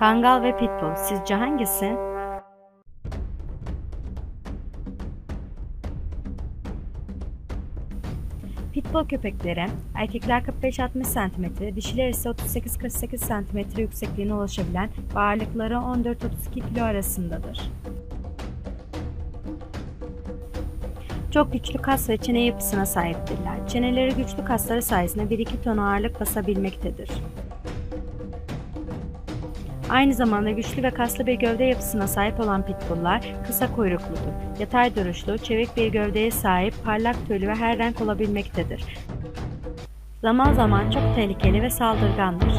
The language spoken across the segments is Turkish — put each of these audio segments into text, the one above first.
Kangal ve Pitbull sizce hangisi? Pitbull köpekleri erkekler 45-60 cm, dişiler ise 38-48 cm yüksekliğine ulaşabilen ağırlıkları 14-32 kilo arasındadır. Çok güçlü kas ve çene yapısına sahiptirler. Çeneleri güçlü kasları sayesinde 1-2 ton ağırlık basabilmektedir. Aynı zamanda güçlü ve kaslı bir gövde yapısına sahip olan pitbulllar kısa kuyrukludur. Yatay duruşlu, çevik bir gövdeye sahip, parlak tüylü ve her renk olabilmektedir. Zaman zaman çok tehlikeli ve saldırgandır.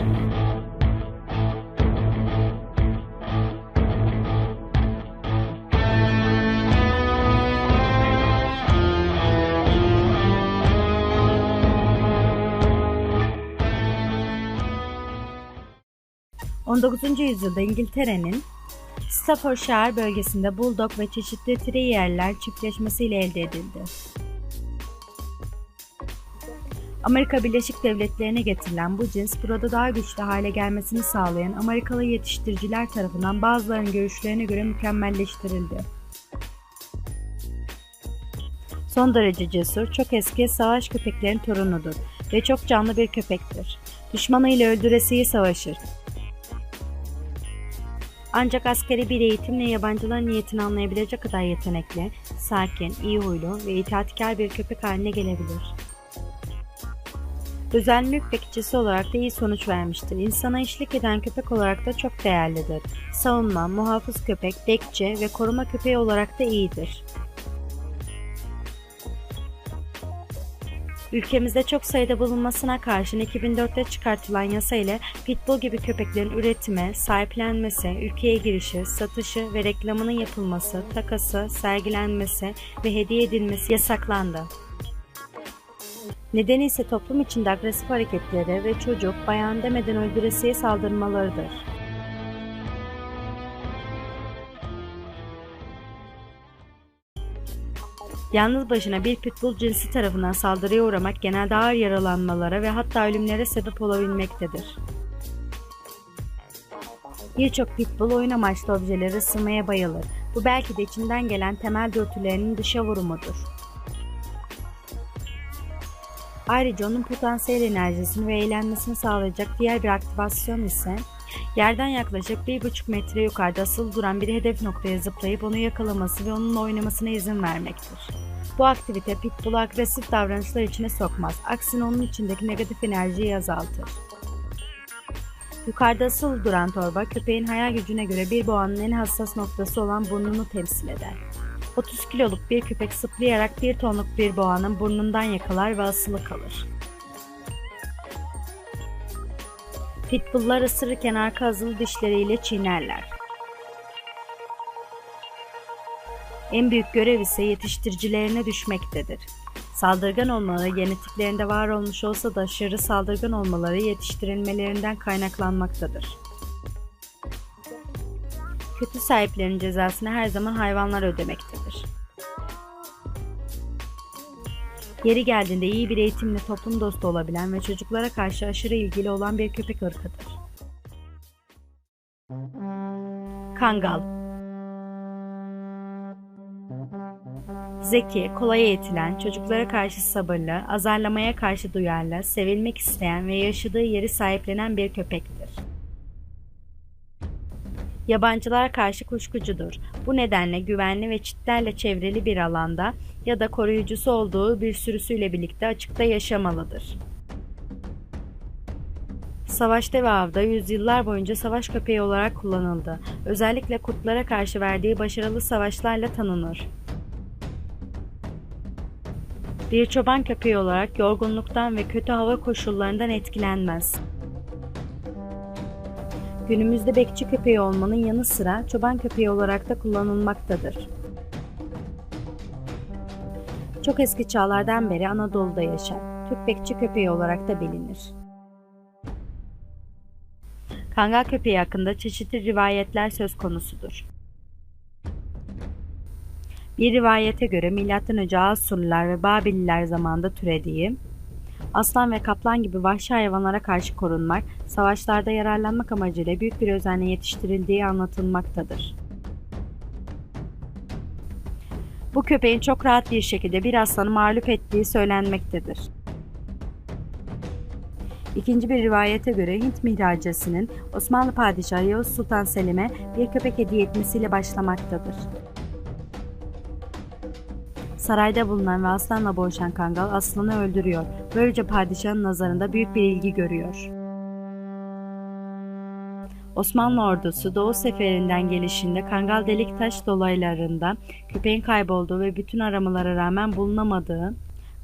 19. yüzyılda İngiltere'nin Staffordshire bölgesinde Bulldog ve çeşitli Terrier'ler çiftleşmesiyle elde edildi. Amerika Birleşik Devletleri'ne getirilen bu cins burada daha güçlü hale gelmesini sağlayan Amerikalı yetiştiriciler tarafından bazılarının görüşlerine göre mükemmelleştirildi. Son derece cesur, çok eski savaş köpeklerin torunudur ve çok canlı bir köpektir. Düşmanıyla öldüresiye savaşır. Ancak askeri bir eğitimle yabancıların niyetini anlayabilecek kadar yetenekli, sakin, iyi huylu ve itaatkar bir köpek haline gelebilir. Özel mülk bekçisi olarak da iyi sonuç vermiştir. İnsana işlik eden köpek olarak da çok değerlidir. Savunma, muhafız köpek, bekçi ve koruma köpeği olarak da iyidir. Ülkemizde çok sayıda bulunmasına karşın 2004'te çıkartılan yasa ile pitbull gibi köpeklerin üretimi, sahiplenmesi, ülkeye girişi, satışı ve reklamının yapılması, takası, sergilenmesi ve hediye edilmesi yasaklandı. Nedeni ise toplum içinde agresif hareketleri ve çocuk, bayan demeden öldüresiye saldırmalarıdır. Yalnız başına bir pitbull cinsi tarafından saldırıya uğramak genelde ağır yaralanmalara ve hatta ölümlere sebep olabilmektedir. Birçok pitbull oyun amaçlı objeleri ısırmaya bayılır. Bu belki de içinden gelen temel dürtülerinin dışa vurumudur. Ayrıca onun potansiyel enerjisini ve eğlenmesini sağlayacak diğer bir aktivasyon ise yerden yaklaşık 1,5 metre yukarıda asılı duran bir hedef noktaya zıplayıp onu yakalaması ve onunla oynamasına izin vermektir. Bu aktivite pitbull'u agresif davranışlar içine sokmaz. Aksine onun içindeki negatif enerjiyi azaltır. Yukarıda asılı duran torba köpeğin hayal gücüne göre bir boğanın en hassas noktası olan burnunu temsil eder. 30 kiloluk bir köpek sıplayarak bir tonluk bir boğanın burnundan yakalar ve asılı kalır. Pitbulllar ısırırken arka azılı dişleriyle çiğnerler. En büyük görev ise yetiştiricilerine düşmektedir. Saldırgan olmaları genetiklerinde var olmuş olsa da aşırı saldırgan olmaları yetiştirilmelerinden kaynaklanmaktadır. Kötü sahiplerin cezasını her zaman hayvanlar ödemektedir. Yeri geldiğinde iyi bir eğitimle toplum dostu olabilen ve çocuklara karşı aşırı ilgili olan bir köpek ırkıdır. Kangal Zeki, kolay eğitilen, çocuklara karşı sabırlı, azarlamaya karşı duyarlı, sevilmek isteyen ve yaşadığı yeri sahiplenen bir köpektir. Yabancılara karşı kuşkucudur. Bu nedenle güvenli ve çitlerle çevrili bir alanda ya da koruyucusu olduğu bir sürüsüyle birlikte açıkta yaşamalıdır. Savaşta ve avda yüzyıllar boyunca savaş köpeği olarak kullanıldı. Özellikle kurtlara karşı verdiği başarılı savaşlarla tanınır. Bir çoban köpeği olarak yorgunluktan ve kötü hava koşullarından etkilenmez. Günümüzde bekçi köpeği olmanın yanı sıra çoban köpeği olarak da kullanılmaktadır. Çok eski çağlardan beri Anadolu'da yaşar. Türk bekçi köpeği olarak da bilinir. Kangal köpeği hakkında çeşitli rivayetler söz konusudur. Bir rivayete göre M.Ö. Asurlular ve Babililer zamanında türediği, Aslan ve kaplan gibi vahşi hayvanlara karşı korunmak, savaşlarda yararlanmak amacıyla büyük bir özenle yetiştirildiği anlatılmaktadır. Bu köpeğin çok rahat bir şekilde bir aslanı mağlup ettiği söylenmektedir. İkinci bir rivayete göre Hint mihracesinin Osmanlı Padişahı Yavuz Sultan Selim'e bir köpek hediye etmesiyle başlamaktadır. Sarayda bulunan ve aslanla boğuşan Kangal aslanı öldürüyor. Böylece padişahın nazarında büyük bir ilgi görüyor. Osmanlı ordusu Doğu seferinden gelişinde Kangal Deliktaş dolaylarında köpeğin kaybolduğu ve bütün aramalara rağmen bulunamadığı,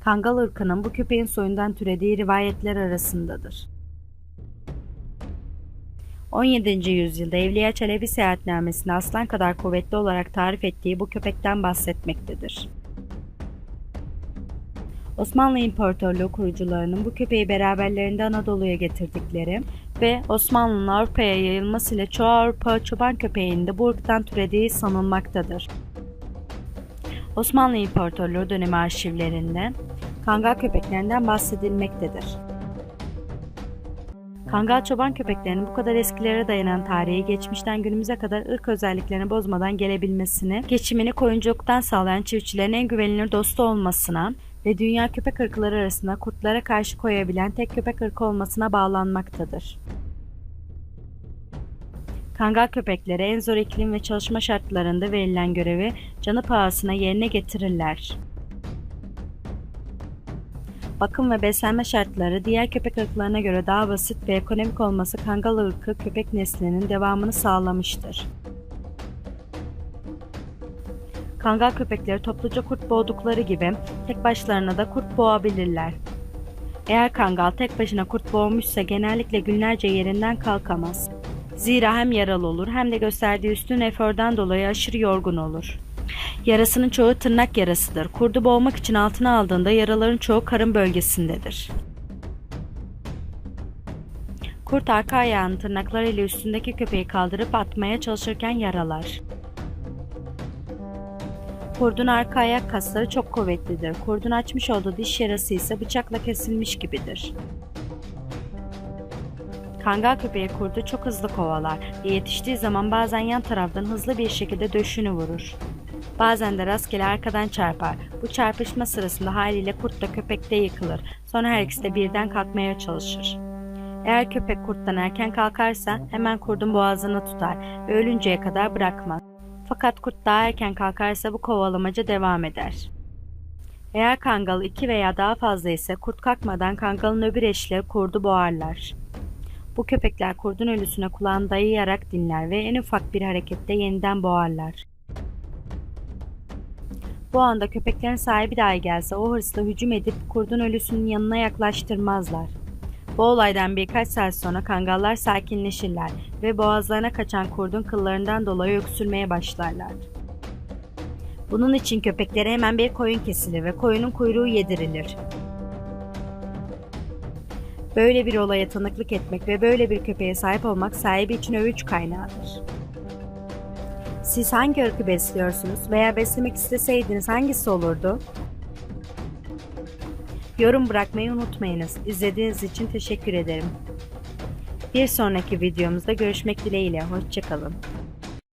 Kangal ırkının bu köpeğin soyundan türediği rivayetler arasındadır. 17. yüzyılda Evliya Çelebi seyahatnamesinde aslan kadar kuvvetli olarak tarif ettiği bu köpekten bahsetmektedir. Osmanlı İmparatorluğu kurucularının bu köpeği beraberlerinde Anadolu'ya getirdikleri ve Osmanlı'nın Avrupa'ya yayılmasıyla çoğu Avrupa çoban köpeğinde bu ırktan türediği sanılmaktadır. Osmanlı İmparatorluğu dönemi arşivlerinde kangal köpeklerinden bahsedilmektedir. Kangal çoban köpeklerinin bu kadar eskilere dayanan tarihi geçmişten günümüze kadar ırk özelliklerini bozmadan gelebilmesini, geçimini koyunculuktan sağlayan çiftçilerin en güvenilir dostu olmasına ve dünya köpek ırkları arasında kurtlara karşı koyabilen tek köpek ırkı olmasına bağlanmaktadır. Kangal köpekleri en zor iklim ve çalışma şartlarında verilen görevi canı pahasına yerine getirirler. Bakım ve beslenme şartları diğer köpek ırklarına göre daha basit ve ekonomik olması kangal ırkı köpek neslinin devamını sağlamıştır. Kangal köpekleri topluca kurt boğdukları gibi tek başlarına da kurt boğabilirler. Eğer kangal tek başına kurt boğmuşsa genellikle günlerce yerinden kalkamaz. Zira hem yaralı olur hem de gösterdiği üstün efordan dolayı aşırı yorgun olur. Yarasının çoğu tırnak yarasıdır. Kurdu boğmak için altına aldığında yaraların çoğu karın bölgesindedir. Kurt arka ayağını tırnaklarıyla üstündeki köpeği kaldırıp atmaya çalışırken yaralar. Kurdun arka ayak kasları çok kuvvetlidir. Kurdun açmış olduğu diş yarası ise bıçakla kesilmiş gibidir. Kangal köpeği kurdu çok hızlı kovalar ve yetiştiği zaman bazen yan taraftan hızlı bir şekilde döşünü vurur. Bazen de rastgele arkadan çarpar. Bu çarpışma sırasında haliyle kurt da köpek de yıkılır. Sonra her ikisi de birden kalkmaya çalışır. Eğer köpek kurttan erken kalkarsa hemen kurdun boğazını tutar ve ölünceye kadar bırakmaz. Fakat kurt daha erken kalkarsa bu kovalamaca devam eder. Eğer kangal iki veya daha fazla ise kurt kalkmadan kangalın öbür eşleri kurdu boğarlar. Bu köpekler kurdun ölüsüne kulağını dayayarak dinler ve en ufak bir harekette yeniden boğarlar. Bu anda köpeklerin sahibi dahi gelse o hırsla hücum edip kurdun ölüsünün yanına yaklaştırmazlar. Bu olaydan birkaç saat sonra kangallar sakinleşirler ve boğazlarına kaçan kurdun kıllarından dolayı öksürmeye başlarlar. Bunun için köpeklere hemen bir koyun kesilir ve koyunun kuyruğu yedirilir. Böyle bir olaya tanıklık etmek ve böyle bir köpeğe sahip olmak sahibi için övünç kaynağıdır. Siz hangi ırkı besliyorsunuz veya beslemek isteseydiniz hangisi olurdu? Yorum bırakmayı unutmayınız. İzlediğiniz için teşekkür ederim. Bir sonraki videomuzda görüşmek dileğiyle. Hoşçakalın.